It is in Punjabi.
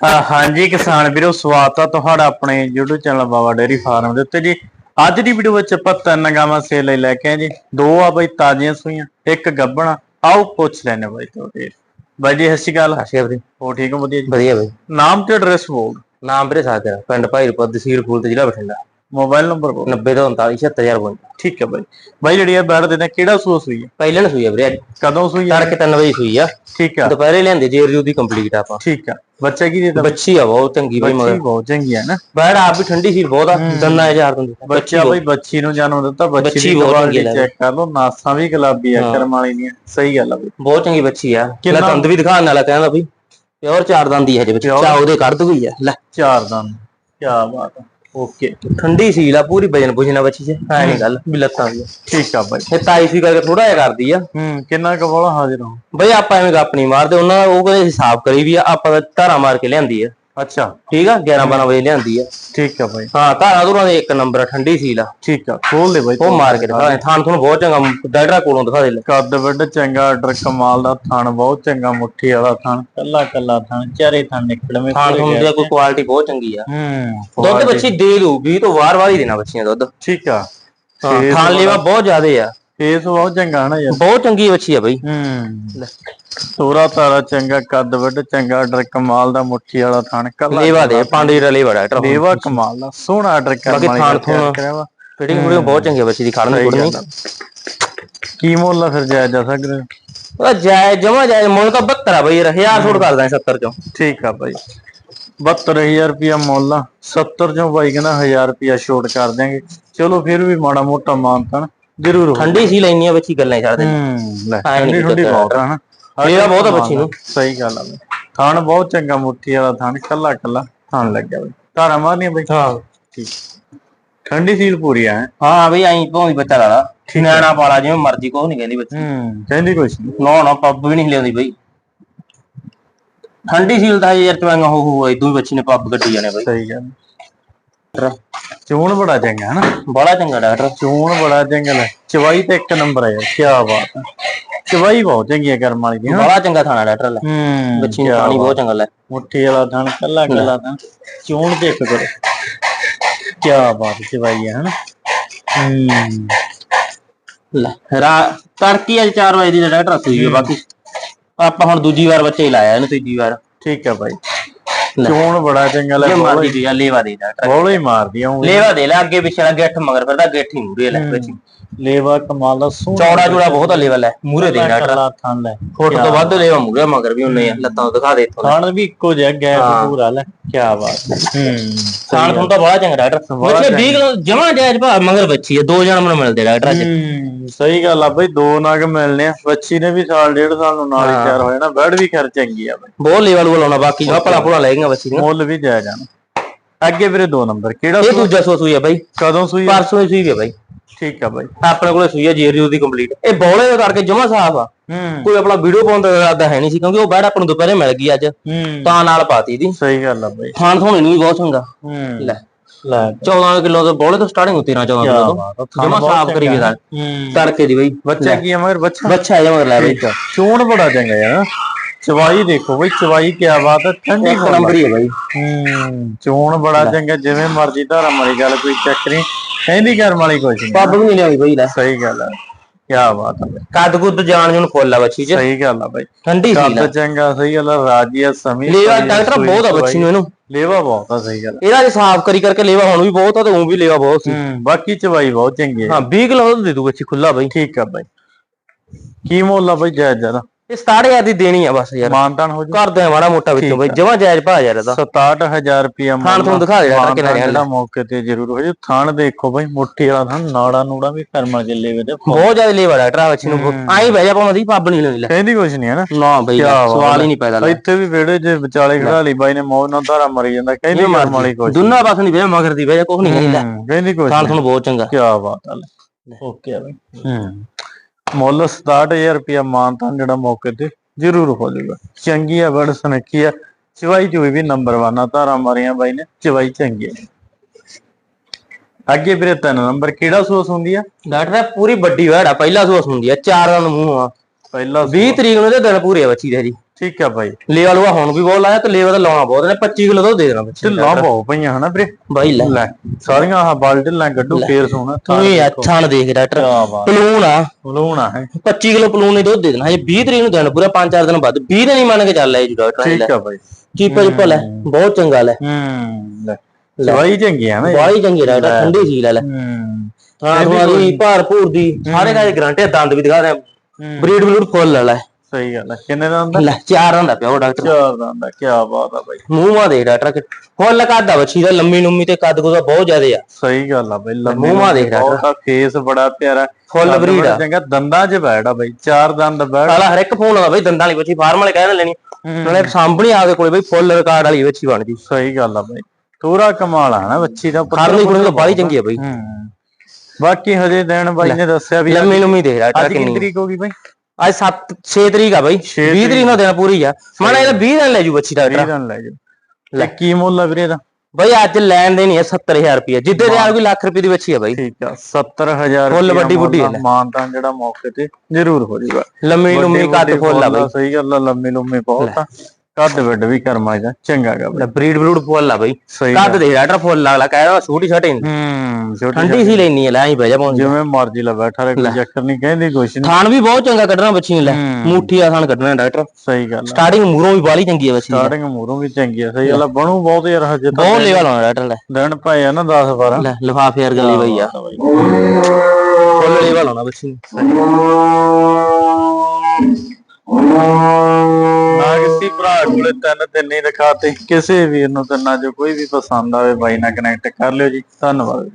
ਹਾਂਜੀ ਕਿਸਾਨ ਵੀਰੋ ਸਵਾਗਤ ਆ ਤੁਹਾਡਾ ਆਪਣੇ YouTube channel Baba dairy farm ਦੇ ਉੱਤੇ ਜੀ। ਅੱਜ ਦੀ ਵੀਡੀਓ ਵਿੱਚ ਆਪਾਂ ਤਿੰਨ ਗਾਵਾਂ ਸੇਲ ਲਈ ਲੈ ਕੇ ਆਏ ਜੀ। ਦੋ ਆ ਬਈ ਤਾਜ਼ੀਆਂ ਸੂਈਆਂ ਇੱਕ ਗੱਬਣਾ ਆਓ ਪੁੱਛ ਲੈਣੇ ਬਾਈ ਤੁਹਾਡੇ। ਬਾਈ ਜੀ ਸਤਿ ਸ਼੍ਰੀ ਅਕਾਲ। ਆਸ਼ੀਰ ਵੀਰੇ। ਹੋ ਠੀਕ ਹੋ? ਵਧੀਆ ਜੀ? ਵਧੀਆ ਬਈ। ਨਾਮ ਤੇ ਐਡਰੈਸ ਬੋਲ ਨਾਮ ਵੀਰੇ ਸਾਥ ਤੇਰਾ। ਪਿੰਡ ਭਾਈਰਪੁਰ ਤਹਿਸੀਲ ਫੂਲ ਤੇ ਜ਼ਿਲ੍ਹਾ ਬਠਿੰਡਾ। ਮੋਬਾਈਲ ਨੰਬਰ ਬੋਲ। 90 ਤੋਂ 39 76052 ਠੀਕ ਹੈ ਬਾਈ। ਬਾਈ ਜਿਹੜੀ ਆ ਬੈਠ ਦੇ ਨੇ ਕਿਹੜਾ ਸੂਆ ਸੂਈ ਹੈ? ਪਹਿਲੇ ਸੂਈ ਆ ਵੀਰੇ ਕਦੋਂ ਸੂਈ ਹੈ? ਤੜਕੇ 3 ਵਜੇ ਸੂਈ ਆ। ਠੀਕ ਆ। ਦੁਪਹਿਰੇ ਲਿਆਂਦੀ ਜੇ ਰਿਵਿਊ ਦੀ ਕੰਪਲੀਟ ਆਪਾਂ। ਠੀਕ ਆ। ਬੱਚਾ ਕੀ ਦੇ ਬੱਚੀ ਆ ਬਹੁਤ ਚੰਗੀ ਬਈ ਮਗਰ। ਬਹੁਤ ਚੰਗੀ ਹੈ ਨਾ। ਬੈੜ ਆਪ ਵੀ ਠੰਡੀ ਸੀ ਬਹੁਤ ਆ ਦੰਨਾ ਹਜ਼ਾਰ ਦਿੰਦੀ ਬੱਚਾ ਬਈ ਬੱਚੀ ਨੂੰ ਜਨਮ ਦਿੱਤਾ ਬੱਚੀ ਦੀ ਬਹੁਤ ਕੁਆਲਿਟੀ। ਚੈੱਕ ਕਰ ਲਓ ਨਾਸਾਂ ਵੀ ਗੁਲਾਬੀ ਆ ਕਰਮ ਵਾਲੀ ਦੀਆਂ ਸਹੀ ਗੱਲ ਆ ਬਈ। ਬਹੁਤ ਚੰਗੀ ਬੱਚੀ ਆ। ਕਿੰਨਾ? ਦੰਦ ਵੀ ਦਿਖਾਉਣ ਵਾਲਾ ਕਹਿੰਦਾ ਬਈ ਪਿਓਰ ਚਾਰ ਦੰਦੀ ਹੈ ਜੇ ਬੱਚੀ ਉਹਦੇ ਕੱਢ ਦੂਗੀ ਆ। ਲੈ। ਚਾਰ ਦੰਦ। ਕੀ ਬਾਤ ਆ। ਓਕੇ। ਠੰਡੀ ਸੀ ਲਾ ਪੂਰੀ ਵਜਨ ਪੁੱਛਣਾ ਬੱਚੀ ਚ ਐ ਨਹੀਂ ਗੱਲ ਵੀ ਲੱਤਾਂ ਦੀ ਆ। ਠੀਕ ਆ ਬਾਈ। ਇਹ ਤਾਈ ਸੀ ਕਰਕੇ ਥੋੜਾ ਜਿਹਾ ਕਰਦੀ ਆ। ਹੂੰ ਕਿੰਨਾ ਕੁ ਬੋਲਾ ਹਾਜ਼ਰ ਹੋ ਬਈ ਆਪਾਂ ਐਵੇਂ ਗੱਪ ਨਹੀਂ ਮਾਰਦੇ ਉਹਨਾਂ ਉਹ ਕਹਿੰਦੇ ਹਿਸਾਬ ਕਰੀ ਵੀ ਆ ਆਪਾਂ ਤਾਂ ਧਾਰਾ ਮਾਰ ਕੇ ਲਿਆਂਦੀ ਆ। ਅੱਛਾ। ਠੀਕ ਆ 11 12 ਵਜੇ ਲਿਆਂਦੀ ਆ। ਠੀਕ ਆ ਬਾਈ। ਹਾਂ ਧਾਰਾ ਧੁਰਾਂ ਦੇ ਇੱਕ ਨੰਬਰ ਆ, ਠੰਡੀ ਸੀ ਲਾ ਠੀਕ ਆ ਖੋਲ ਦੇ ਬਾਈ ਉਹ ਮਾਰ ਕੇ ਦਿਖਾ ਥਾਂ ਤੁਹਾਨੂੰ ਬਹੁਤ ਚੰਗਾ ਡਾਇਟਰਾ ਕੋਲੋਂ ਦਿਖਾ ਦੇ ਲੈ। ਕੱਦ ਵੱਡ ਚੰਗਾ ਆਰਡਰ ਕਮਾਲ ਦਾ ਥਣ ਬਹੁਤ ਚੰਗਾ ਮੁੱਠੀ ਵਾਲਾ ਥਣ ਕੱਲਾ ਕੱਲਾ ਥਣ ਚਾਰੇ ਥਣ ਨਿਕਲਵੇਂ ਥਾਂ ਤੁਹਾਨੂੰ ਦੀ ਕੋਈ ਕੁਆਲਿਟੀ ਬਹੁਤ ਚੰਗੀ ਆ। ਹੂੰ ਦੁੱਧ ਬੱਚੀ ਦੇ ਦੂ 20 ਤੋਂ ਵਾਰ ਵਾਰ ਹੀ ਦੇਣਾ ਬੱਚੀਆਂ ਦੁੱਧ। ਠੀਕ ਆ। ਹਾਂ ਥਾਂ ਲੇਵਾ ਬਹੁਤ ਜ਼ਿਆਦੇ ਆ। ਫੇਸ ਬਹੁਤ ਚੰਗਾ ਹਨਾ ਯਾਰ। ਬਹੁਤ ਚੰਗੀ ਬੱਚੀ ਆ ਬਈ। ਹੂੰ। ਤੋਰਾ ਤਾਰਾ ਚੰਗਾ ਕੱਦ ਵੱਡ ਚੰਗਾ ਆਰਡਰ ਕਮਾਲ ਦਾ ਮੁੱਠੀ ਵਾਲਾ ਥਣ ਕੱਲਾ ਲੇਵਾ ਦੇ ਪਾਂਡੇ ਦਾ ਲੇਵਾ ਡਾਇਟਰਾ ਦੇਵਾ ਕਮਾਲ ਦਾ ਸੋਹਣਾ ਆਰਡਰ ਕਰਨ ਬਾਕੀ ਥਾਣ ਫਿਟਿੰਗ ਫੁਟਿੰਗ ਬਹੁਤ ਚੰਗੀ ਬੱਚੀ ਦੀ ਖੜਨ ਕੁੜਨੀ। ਕੀ ਮੁੱਲ ਆ ਫਿਰ ਜਾਇਜ਼ ਜਾ ਸਕਦੇ? ਉਹਦਾ ਜਾਇ ਜਮਾ ਜਾਇ ਮੁੱਲ ਤਾਂ 72 ਆ ਬਈ ਯਾਰ 1000 ਛੋੜ ਕਰ ਦਾਂ 70 ਚੋਂ। ਠੀਕ ਆ ਬਾਈ। 72000 ਰੁਪਿਆ ਮੁੱਲ ਆ 70 ਚੋਂ ਬਾਈ ਕਹਿੰਦਾ 1000 ਰੁਪਿਆ ਛੋਟ ਕਰ ਦਿਆਂਗੇ। ਚਲੋ ਫਿਰ ਵੀ ਮਾੜਾ ਮੋਟਾ ਮਾਨਤਨ ਜ਼ਰੂਰ ਠੰਡੀ ਸੀ ਲੈਣੀ ਆ ਬੱਚੀ ਗੱਲਾਂ ਛੱਡ ਦੇ ਠੰਡੀ ਠੰਡੀ ਬਹੁਤ ਆ ਹਨਾ ਮੇਰਾ ਬਹੁਤ ਆ ਬੱਚੀ ਨੂੰ। ਸਹੀ ਗੱਲ ਆ ਬਾਈ। ਥਣ ਬਹੁਤ ਚੰਗਾ ਮੁੱਠੀ ਵਾਲਾ ਥਣ ਕੱਲਾ ਕੱਲਾ ਥਣ ਲੱਗਿਆ ਬਾਈ। ਧਾਰਾ ਮਾਰਨੀਆਂ ਬਾਈ। ਹਾਂ। ਠੀਕ। ਠੰਡੀ ਸੀਲ ਪੂਰੀ ਆ ਹੈਂ? ਬਈ ਐਂ ਭੌਂਦੀ ਬੱਚਾ ਲਾਲਾ। ਨਿਆਣਾ ਪਾਲਾ ਜਿਵੇਂ ਮਰਜ਼ੀ ਕੋਈ ਨਹੀਂ ਕਹਿੰਦੀ ਬੱਚੀ। ਹੂੰ ਕਹਿੰਦੀ ਕੁਛ ਨਹੀਂ ਨਾ ਨਾ ਪੱਬ ਵੀ ਨਹੀਂ ਲਿਆਉਂਦੀ ਬਈ। ਠੰਡੀ ਸੀਲ ਦਾ ਯਾਰ ਚਵਾਂਗਾ ਹੋ ਹੋ ਇਦੋਂ ਹੀ ਬੱਚੀ ਨੇ ਪੱਬ ਗੱਡੀ ਜਾਣੇ ਬਈ। ਸਹੀ ਗੱਲ। ਚੋਣ ਬੜਾ ਚੰਗਾ ਹਨਾ ਬੜਾ ਚੰਗਾ ਡਾਕਟਰ ਚੋਣ ਬੜਾ ਚੰਗਾ ਲੈ ਚਵਾਈ ਤੇ ਇੱਕ ਨੰਬਰ ਯਾਰ ਕੀ ਬਾਤ ਹੈ। ਚਵਾਈ ਬਹੁਤ ਚੰਗੀ ਹੈ ਕਰਮ ਵਾਲੀ ਦੀ ਬੜਾ ਚੰਗਾ ਥਾਣਾ ਡਾਕਟਰ ਲੈ। ਹੂੰ ਬੱਚੀ ਨੂੰ ਪਾਣੀ ਬਹੁਤ ਚੰਗਾ ਲੈ। ਮੁੱਠੀ ਵਾਲਾ ਥਣ ਕੱਲਾ ਕੱਲਾ ਥਣ। ਚੋਣ ਤੇ ਇੱਕ ਕਰੋ। ਕੀ ਬਾਤ ਚਵਾਈ ਹੈ ਹਨਾ। ਹੂੰ। ਲੈ ਰਾ ਤੜਕੀ ਅੱਜ 4 ਵਜੇ ਦੀ ਡਾਕਟਰ ਸੂਈ ਬਾਕੀ ਆਪਾਂ ਹੁਣ ਦੂਜੀ ਵਾਰ ਬੱਚੇ ਹੀ ਲਾਇਆ ਇਹਨੂੰ ਤੀਜੀ ਵਾਰ। ਠੀਕ ਹੈ ਬਾਈ ਚੋਣ ਬੜਾ ਚੰਗਾ ਲੈ ਜੇ ਮਰਦੀ ਦੀ ਲੇਵਾ ਦੇ ਡਾਕਟਰ ਬੋਲੇ ਮਾਰਦੀ ਆ। ਲੇਵਾ ਦੇ ਲੈ ਅੱਗੇ ਪਿੱਛੇ ਲੱਗੇ ਅੱਠ ਮਗਰ ਫਿਰਦਾ ਗੇਠ ਹੀ ਮੂਰੇ ਲੈ ਬੱਚੀ ਲੇਵਾ ਕਮਾਲ ਦਾ ਸੋਹਣਾ ਚੌੜਾ ਜੂੜਾ ਬਹੁਤ ਲੇਵਾ ਲੈ ਮੂਰੇ ਦੇ ਕੱਲਾ ਥਣ ਲੈ। ਫੁੱਟ ਤੋਂ ਵੱਧ ਲੇਵਾ ਮੂਰੇ ਮਗਰ ਵੀ ਉਹਨੇ ਲੱਤਾਂ ਦਿਖਾ ਦੇ ਇੱਥੋਂ। ਥਣ ਵੀ ਇੱਕੋ ਜਿਹਾ ਗੈਪ ਪੂਰਾ ਲੈ। ਕੀ ਬਾਤ ਹੈ। ਹੂੰ ਖਾਣ ਤੋਂ ਤਾਂ ਬੜਾ ਚੰਗਾ ਡਾਕਟਰ ਬੱਚੇ 20 ਕਿਲੋ ਜਮਾ ਜਾਇਜ਼ ਭਾ ਮਗਰ ਬੱਚੀ ਆ ਦੋ ਜਨਮ ਨੂੰ ਮਿਲਦੇ ਡਾਕਟਰ ਅੱਜ ਹੂੰ ਸਹੀ ਗੱਲ ਆ ਬਈ ਦੋ ਨਗ ਮਿਲਨੇ ਆ। ਬੱਚੀ ਨੇ ਵੀ ਸਾਲ ਡੇਢ ਸਾਲ ਨੂੰ ਨਾਲ ਹੀ ਤਿਆਰ ਹੋ ਜਾਣਾ ਬੈਡ ਵੀ ਖਰ ਚੰਗੀ ਆ ਬਈ। ਬਹੁਤ ਲੈਵਲ ਵੱਲ ਲਾਉਣਾ ਬਾਕੀ ਜੋ ਭਲਾ ਭੁਲਾ ਲੈ ਗਈਆਂ ਬੱਚੀ ਨੂੰ ਮੁੱਲ ਵੀ ਜਾਇ ਜਾਣਾ ਅੱਗੇ ਵੀਰੇ ਦੋ ਨੰਬਰ ਕਿਹੜਾ ਇਹ ਦੂਜਾ ਸੂਈ ਆ ਬਾਈ। ਕਦੋਂ ਸੂਈ ਆ? ਪਰਸੋਂ ਹੀ ਸੂਈ ਆ ਬਾਈ। ਠੀਕ ਆ ਬਾਈ। ਆਪਣੇ ਕੋਲੇ ਸੂਈ ਆ ਜੀਰੀਓ ਦੀ ਕੰਪਲੀਟ ਇਹ ਬੌਲੇ ਕਰਕੇ ਜਮਾ ਸਾਫ਼ ਆ। ਹੂੰ। ਕੋਈ ਆਪਣਾ ਵੀਡੀਓ ਪਾਉਣ ਦਾ ਇਰਾਦਾ ਹੈ ਨਹੀਂ ਸੀ ਕਿਉਂਕਿ ਉਹ ਬੈਡ ਆਪਾਂ ਨੂੰ ਦੁਪਹਿਰੇ ਮਿਲ ਗਈ ਅੱਜ। ਹੂੰ। ਤਾਂ ਨਾਲ ਪਾਤੀ ਦੀ। ਸਹੀ ਗੱਲ ਆ ਬਾਈ। ਖਾਣ ਥੋਣੇ ਨੂੰ ਵੀ ਬਹੁਤ ਚੰਗਾ। ਹੂੰ। ਲੈ। ਲੈ। 14 ਕਿਲੋ ਤੋਂ ਬੌਲੇ ਤੋਂ ਸਟਾਰਟਿੰਗ 13 14 ਕਿਲੋ ਤੋਂ। ਜਮਾ ਸਾਫ਼ ਕਰੀ ਵੀ ਨਾਲ। ਤੜਕੇ ਦੀ ਬਾਈ। ਬੱਚਾ ਕੀ ਆ ਮਗਰ ਬੱਚਾ? ਬੱਚਾ ਹੈ ਮਗਰ ਲੈ ਬਾਈ। ਚੋਣ ਬੜਾ ਚੰਗਾ ਯਾਰ। ਚਵਾਈ ਦੇਖੋ ਬਈ ਚਵਾਈ ਕੀ ਬਾਤ ਹੈ ਠੰਡੀ ਨੰਬਰ ਹੀ ਹੈ ਬਾਈ। ਹੂੰ ਚੋਣ ਬੜਾ ਚੰਗਾ ਜਿਵੇਂ ਮਰਜ਼ੀ ਧਾਰਾ ਮਾਰੀ ਗੱਲ ਕੋਈ ਚੱਕ ਨਹੀਂ ਕਹਿੰਦੀ ਕਰਮ ਵਾਲੀ ਕੁਛ ਨਹੀਂ। ਪੱਬ ਵੀ ਨਹੀਂ ਲਿਆਈ ਬਾਈ ਲੈ। ਸਹੀ ਗੱਲ ਹੈ ਕੀ ਬਾਤ ਹੈ ਬਈ। ਕੱਦ ਕੁੱਦ ਜਾਣ ਜੂਨ ਫੁੱਲ ਆ ਬੱਚੀ ਚ ਸਹੀ ਗੱਲ ਆ ਬਾਈ। ਠੰਡੀ ਸੀ ਕੱਦ ਚੰਗਾ ਸਹੀ ਗੱਲ ਆ ਰਾਜੀ ਆ ਸਮੀ ਲੇਵਾ ਡਾਕਟਰ ਬਹੁਤ ਆ ਬੱਚੀ ਨੂੰ ਇਹਨੂੰ। ਲੇਵਾ ਬਹੁਤ ਆ ਸਹੀ ਗੱਲ ਆ। ਇਹਦਾ ਜੇ ਸਾਫ਼ ਕਰੀ ਕਰਕੇ ਲੇਵਾ ਹੁਣ ਵੀ ਬਹੁਤ ਆ ਤੇ ਉਹ ਵੀ ਲੇਵਾ ਬਹੁਤ ਸੀ। ਹੂੰ ਬਾਕੀ ਚਵਾਈ ਬਹੁਤ ਚੰਗੀ ਹੈ ਹਾਂ 20 ਕਿਲੋ ਦੁੱਧ ਦੇ ਦੂ ਬੱਚੀ ਖੁੱਲਾ ਬਾਈ। ਠੀਕ ਆ ਬਾਈ। ਕੀ ਮੁੱਲ ਆ ਬਾਈ ਜਾਇਜ਼ ਜਰਾ ਇਹ 67000 ਦੀ ਦੇਣੀ ਆ ਬਸ ਯਾਰ। ਮਾਨਤਾਨ ਹੋ ਜਾ। ਕਰਦੇ ਆ ਮਾੜਾ ਮੋਟਾ ਵਿੱਚੋਂ ਬਾਈ ਜਮਾ ਜਾਇਜ਼ ਭਾ ਯਾਰ ਇਹਦਾ। 67000 ਰੁਪਿਆ ਥਾਣ ਤੁਹਾਨੂੰ ਦਿਖਾ ਦੇ ਡਾਕਟਰ ਕਿੰਨਾ ਜਿਹੜਾ ਮੌਕੇ ਤੇ ਜ਼ਰੂਰ ਹੋ ਜਾ। ਥਾਣ ਦੇਖੋ ਬਾਈ ਮੁੱਠੀ ਵਾਲਾ ਥਾਣ ਨਾੜਾ ਨੂੜਾ ਵੀ ਕਰਮਾ ਜਿੱਲੇ ਵੇ ਤੇ ਬਹੁਤ। ਜ਼ਿਆਦਾ ਲੇਵਾ ਡਾਕਟਰ ਬੱਚੀ ਨੂੰ ਆਈ ਬਹਿ ਜਾ ਭਾਵੇਂ ਦੀ ਪੱਬ ਨਹੀਂ ਲੈਂਦੀ ਲੈ ਕਹਿੰਦੀ ਕੁਛ ਨਹੀਂ ਹੈ ਨਾ। ਨਾ ਬਈ ਸਵਾਲ ਹੀ। ਨਹੀਂ ਪੈਦਾ ਲੈ। ਇੱਥੇ ਵੀ ਵਿਹੜੇ 'ਚ ਵਿਚਾਲੇ ਖੜਾ ਲਈ ਬਾਈ ਨੇ ਮੌਜ ਨਾਲ ਧਾਰਾ ਮਰੀ ਜਾਂਦਾ। ਕਹਿੰਦੀ ਕਰਮ ਵਾਲੀ ਕੁਛ ਦੁੰਨਾ ਪਾਸ ਨਹੀਂ ਬਹਿ ਮਗਰ ਦੀ ਬਹਿ ਜਾ ਕੁਝ ਨਹੀਂ ਕਹਿੰਦੀ। ਹੂੰ, ਕੁਛ ਖਾਣ ਤੁਹਾਨੂੰ ਬਹੁਤ ਚੰਗਾ। ਕੀ ਬਾਤ ਲੈ ਓਕੇ ਬਾਈ। ਹੂੰ। ਮੁੱਲ 67000 ਰੁਪਿਆ ਮਾਨਤਾਨ ਜਿਹੜਾ ਮੌਕੇ ਤੇ ਜ਼ਰੂਰ ਹੋ ਜਾਊਗਾ। ਚੰਗੀ ਆ ਬੜ ਸੁਨੱਖੀ ਆ। ਚਵਾਈ ਚੋਈ ਵੀ ਨੰਬਰ 1 ਆ ਧਾਰਾ ਮਾਰੀਆਂ ਬਾਈ ਨੇ ਚਵਾਈ ਚੰਗੀ ਆ। ਅੱਗੇ ਵੀਰੇ ਤਿੰਨ ਨੰਬਰ ਕਿਹੜਾ ਸੋਸ ਹੁੰਦੀ ਆ? ਡਾਕਟਰ ਪੂਰੀ ਵੱਡੀ ਵੜ ਪਹਿਲਾ ਸੋਸ ਹੁੰਦੀ ਆ ਚਾਰ ਦਾ ਮੂੰਹ ਆ ਪਹਿਲਾ 20 ਤਰੀਕ ਨੂੰ ਇਹਦੇ ਦਿਨ ਪੂਰੇ ਆ ਬੱਚੀ ਦੇ ਜੀ। ਠੀਕ ਆ ਬਾਈ। ਲੇਵਾ ਲੂਆ ਹੁਣ ਵੀ ਬਹੁਤ ਲਾਇਆ ਤੇ ਲੇਵਾ ਦਾ ਲਾਉਣਾ ਬਹੁਤ ਨੇ 25 ਕਿਲੋ ਦੁੱਧ ਦੇ ਦੇਣਾ ਬੱਚੇ ਨੂੰ। ਢਿੱਲਾਂ ਬਹੁਤ ਪਈਆਂ ਹਨਾ ਵੀਰੇ। ਬਾਈ ਲੈ। ਲੈ ਸਾਰੀਆਂ ਆਹ ਬਲ ਢਿੱਲਾਂ ਗੱਡੂ ਫੇਰ ਸੋਣਾ ਤੂੰ ਹੀ ਅੱਛਾ ਦੇਖ ਡਾਕਟਰ। ਕਿਆ ਬਾਤ। ਪਲੂਣ ਆ। ਬਲੂਣਾ ਹੈ 25 ਕਿਲੋ ਪਲੂਣ ਨੇ ਦੁੱਧ ਦੇ ਦੇਣਾ। ਹਜੇ 20 ਤਰੀਕ ਨੂੰ ਦੇਣਾ ਪੂਰਾ 5-4 ਦਿਨ ਬਾਅਦ। 20 ਦਿਨ ਹੀ ਮੰਨ ਕੇ ਚੱਲ ਲੈ ਜੀ ਡਾਕਟਰ ਲੈ ਠੀਕ ਆ ਬਾਈ। ਚੀਪਾ ਚੁੱਪਾ ਲੈ। ਬਹੁਤ ਚੰਗਾ ਲੈ। ਹੂੰ ਲੈ। ਸਵਾਈ ਚੰਗੀ ਆ ਨਾ ਇਹ। ਬਾਈ ਚੰਗੀ ਡਾਕਟਰ ਠੰਡੀ ਸੀ ਲੈ ਲੈ। ਹੂੰ। ਹਾਂ ਤੁਹਾਡੀ ਭਾਰ ਭੂਰ ਦੀ ਸਾਰੇ ਕਾਜ ਗਰੰਟੀ ਦੰਦ ਵੀ ਦਿਖਾ ਦੇ ਬਰੀਡ ਬਲੂਡ ਫੁੱਲ ਲੈ ਲੈ। ਸਹੀ ਗੱਲ ਹੈ। ਕਿੰਨੇ ਦਾ ਹੁੰਦਾ? ਲੈ ਚਾਰ ਹੁੰਦਾ ਪਿਆ ਉਹ ਡਾਕਟਰ ਚਾਰ ਦਾ ਹੁੰਦਾ ਕੀ ਬਾਤ ਆ ਬਾਈ। ਮੂੰਹ ਮਾ ਦੇਖ ਡਾਕਟਰ ਫੁੱਲ ਕੱਦ ਆ ਬੱਚੀ ਦਾ ਲੰਮੀ ਨੁੰਮੀ ਤੇ ਕੱਦ ਕੁਦਾ ਬਹੁਤ ਜ਼ਿਆਦੇ ਆ। ਸਹੀ ਗੱਲ ਆ ਬਾਈ ਲੰਮੀ ਮੂੰਹ ਮਾ ਦੇਖ ਬਹੁਤ ਆ ਫੇਸ ਬੜਾ ਪਿਆਰਾ। ਫੁੱਲ ਬੜਾ ਆ। ਚੰਗਾ ਦੰਦਾਂ 'ਚ ਬੈਠਾ ਬਾਈ ਚਾਰ ਦੰਦ ਬੈਠ ਸਾਲਾ ਹਰ ਇੱਕ ਫੋਨ ਆਉਂਦਾ ਬਈ ਦੰਦਾਂ ਵਾਲੀ ਬੱਚੀ ਫਾਰਮ ਵਾਲੇ ਕਹਿੰਦੇ ਲੈਣੀ ਨਾਲੇ ਸਾਂਭਣੀ ਆ ਕੇ ਕੋਲੇ ਬਈ ਫੁੱਲ ਰਿਕਾਰਡ ਵਾਲੀ ਬੱਚੀ ਬਣ ਜੀ। ਸਹੀ ਗੱਲ ਆ ਬਾਈ ਪੂਰਾ ਕਮਾਲ ਆ ਨਾ ਬੱਚੀ ਦਾ ਖਾਣ ਦੀ ਕੁੜੀ ਤਾਂ ਬਾਹਲੀ ਚੰਗੀ ਆ ਬਈ। ਬਾਕੀ ਹਜੇ ਦਿਨ ਬਾਈ ਨੇ ਦੱਸਿਆ ਵੀ ਲੰਮੀ ਨੁੰਮੀ ਦੇਖ ਡਾਕਟਰ ਕਿੰਨੀ ਕਿੰਨੀ ਤਰੀਕ ਹੋ ਗਈ ਬਾਈ? ਅੱਜ 7 6 ਤਰੀਕ ਆ ਬਈ। 20 ਤਰੀਕ ਨੂੰ ਦੇਣਾ ਪੂਰੀ ਆ। ਮਾਣਾ ਇਹਦਾ 20 ਦਿਨ ਲੈ ਜੂ ਬੱਚੀ 20 ਡਾਕਟਰ ਦਿਨ ਲੈ ਜਾ। ਲੈ। ਕੀ ਮੁੱਲ ਆ ਵੀਰੇ ਦਾ ਬਈ ਅੱਜ ਲੈਣ ਦੇ ਨਹੀਂ ਹੈ 70000 ਰੁਪਏ ਜਿੱਦੇ ਦੇ ਆ ਕੋਈ ਲੱਖ ਰੁਪਏ ਦੀ ਬੱਚੀ ਆ ਬਈ। ਠੀਕ ਆ 70000 ਫੁੱਲ ਵੱਡੀ ਬੁੱਢੀ ਹੈ। ਜਿਹੜਾ ਮੌਕੇ ਤੇ ਜ਼ਰੂਰ ਹੋ ਜਾਊਗਾ ਲੰਮੀ ਨੁੰਮੀ ਕੱਦ ਫੁੱਲ ਆ ਬਈ। ਸਹੀ ਗੱਲ ਆ ਲੰਮੀ ਲੰਮੀ ਬਹੁਤ ਆ। ਕੱਦ ਵੱਡ ਵੀ ਕਰਮਾ ਇਹਦਾ ਚੰਗਾ ਗਾ ਬਈ। ਬਰੀਡ ਬਰੂਡ ਫੁੱਲ ਆ ਬਈ। ਸਹੀ ਕੱਦ ਦੇ ਡਾਕਟਰ ਫੁੱਲ ਲੱਗਲਾ ਕਹਿ ਛੋਟੀ ਛੋਟੀ ਹੂੰ ਛੋਟੀ ਠੰਡੀ ਸੀ ਲੈਣੀ ਹੈ ਲੈ ਆਈ ਬਹਿ ਜਾ ਪਹੁੰਚ ਜਿਵੇਂ ਮਰਜ਼ੀ ਲਾ ਬੈਠਾ ਰਹੇ ਕੋਈ ਚੱਕਰ ਨਹੀਂ ਕਹਿੰਦੀ ਕੁਛ ਨਹੀਂ ਥਾਣ ਵੀ ਬਹੁਤ ਚੰਗਾ ਕੱਢਣਾ ਬੱਚੀ ਲੈ। ਹੂੰ। ਮੁੱਠੀ ਆ ਥਾਣ ਕੱਢਣਾ ਡਾਕਟਰ। ਸਹੀ ਗੱਲ ਸਟਾਰਟਿੰਗ ਮੂਰੋਂ ਵੀ ਬਾਲੀ ਚੰਗੀ ਆ ਬੱਚੀ। ਸਟਾਰਟਿੰਗ ਮੂਰੋਂ ਵੀ ਚੰਗੀ ਆ ਸਹੀ ਗੱਲ ਬਣੂ ਬਹੁਤ ਯਾਰ ਹਜੇ ਤਾਂ ਬਹੁਤ ਲੈਵਲ ਆਉਣਾ ਡਾਕਟਰ ਲੈ। ਦਿਨ ਪਏ ਆ ਨਾ 10 12 ਲੈ ਲਿਫਾਫੇ ਵਰਗੇ ਲਈ ਬਈ ਆ। ਫੁੱਲ ਲੈਵਲ ਆਉਣਾ ਬੱਚੀ। ਨੂੰ। ਨਾ ਭਰਾ ਕੋਲੇ ਤਿੰਨ ਤਿੰਨ ਹੀ ਰਖਾਤੇ, ਕਿਸੇ ਵੀਰ ਨੂੰ ਤਿੰਨਾਂ ਜੋ ਕੋਈ ਵੀ ਪਸੰਦ ਆਵੇ, ਬਾਈ ਨਾਲ ਕਨੈਕਟ ਕਰ ਲਿਓ ਜੀ। ਧੰਨਵਾਦ।